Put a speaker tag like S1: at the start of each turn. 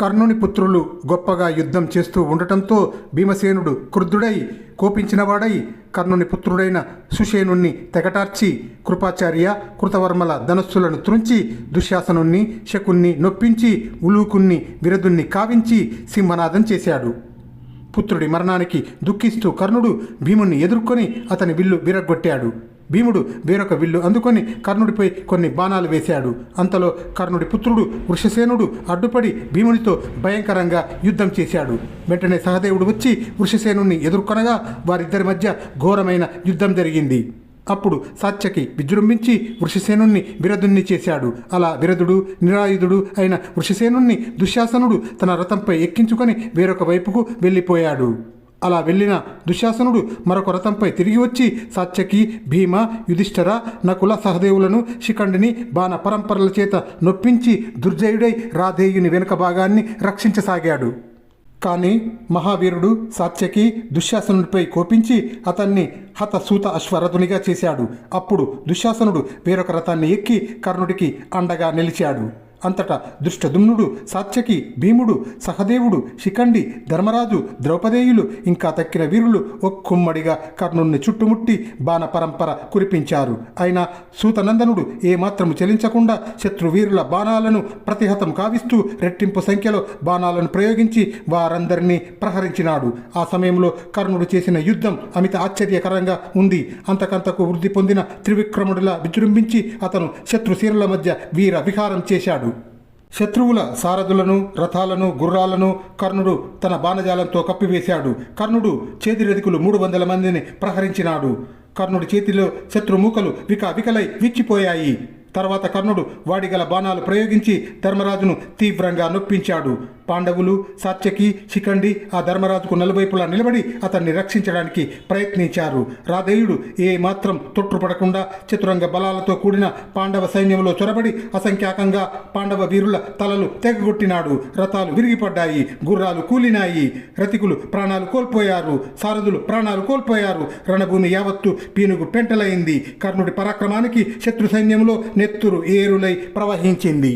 S1: కర్ణుని పుత్రులు గొప్పగా యుద్ధం చేస్తూ ఉండటంతో భీమసేనుడు క్రుద్ధుడై కోపించినవాడై కర్ణుని పుత్రుడైన సుషేనుణ్ణి తెగటార్చి కృపాచార్య కృతవర్మల ధనస్సులను త్రుంచి దుశ్శాసనుణ్ణి శకుణ్ణి నొప్పించి ఉలూకుణ్ణి విరదుణ్ణి కావించి సింహనాదం చేశాడు. పుత్రుడి మరణానికి దుఃఖిస్తూ కర్ణుడు భీముణ్ణి ఎదుర్కొని అతని విల్లు విరగ్గొట్టాడు. భీముడు వేరొక విల్లు అందుకొని కర్ణుడిపై కొన్ని బాణాలు వేశాడు. అంతలో కర్ణుడి పుత్రుడు వృషసేనుడు అడ్డుపడి భీమునితో భయంకరంగా యుద్ధం చేశాడు. వెంటనే సహదేవుడు వచ్చి వృషసేనుని ఎదుర్కొనగా వారిద్దరి మధ్య ఘోరమైన యుద్ధం జరిగింది. అప్పుడు సాత్యకి విజృంభించి వృషసేనుణ్ణి విరధుణ్ణి చేశాడు. అలా విరధుడు నిరాయుధుడు అయిన వృషసేనుణ్ణి దుశ్శాసనుడు తన రథంపై ఎక్కించుకొని వేరొక వైపుకు వెళ్ళిపోయాడు. అలా వెళ్ళిన దుశ్శాసనుడు మరొక రథంపై తిరిగి వచ్చి సాత్యకి భీమ యుధిష్ఠర నకుల సహదేవులను శిఖండిని బాణ పరంపరల చేత నొప్పించి దుర్జయుడై రాధేయుని వెనుక భాగాన్ని రక్షించసాగాడు. కానీ మహావీరుడు సాత్యకి దుశ్శాసనుడిపై కోపించి అతన్ని హతసూత అశ్వరథునిగా చేశాడు. అప్పుడు దుశ్శాసనుడు వేరొక రథాన్ని ఎక్కి కర్ణుడికి అండగా నిలిచాడు. అంతటా దృష్టదుమ్నుడు సాత్యకి భీముడు సహదేవుడు శిఖండి ధర్మరాజు ద్రౌపదేయులు ఇంకా తక్కిన వీరులు ఒక్కుమ్మడిగా కర్ణుణ్ణి చుట్టుముట్టి బాణ పరంపర కురిపించారు. అయినా సూతనందనుడు ఏమాత్రము చెలించకుండా శత్రువీరుల బాణాలను ప్రతిహతం కావిస్తూ రెట్టింపు సంఖ్యలో బాణాలను ప్రయోగించి వారందరినీ ప్రహరించినాడు. ఆ సమయంలో కర్ణుడు చేసిన యుద్ధం అమిత ఆశ్చర్యకరంగా ఉంది. అంతకంతకు వృద్ధి పొందిన త్రివిక్రముడిలా విజృంభించి అతను శత్రుశీరుల మధ్య వీర విహారం చేశాడు. శత్రువుల సారథులను రథాలను గుర్రాలను కర్ణుడు తన బాణజాలంతో కప్పివేశాడు. కర్ణుడు చేతిరెదుకులు మూడు వందల మందిని ప్రహరించినాడు. కర్ణుడి చేతిలో శత్రుమూకలు విక వికలై విచ్చిపోయాయి. తర్వాత కర్ణుడు వాడిగల బాణాలు ప్రయోగించి ధర్మరాజును తీవ్రంగా నొప్పించాడు. పాండవులు సాత్యకి శిఖండి ఆ ధర్మరాజుకు నలువైపులా నిలబడి అతన్ని రక్షించడానికి ప్రయత్నించారు. రాధేయుడు ఏ మాత్రం తొట్టుపడకుండా చతురంగ బలాలతో కూడిన పాండవ సైన్యంలో చొరబడి అసంఖ్యాకంగా పాండవ వీరుల తలలు తెగగొట్టినాడు. రథాలు విరిగిపడ్డాయి గుర్రాలు కూలినాయి రతికులు ప్రాణాలు కోల్పోయారు సారథులు ప్రాణాలు కోల్పోయారు. రణభూమి యావత్తు పీనుగు పెంటలైంది. కర్ణుడి పరాక్రమానికి శత్రు సైన్యంలో నెత్తురు ఏరులై ప్రవహించింది.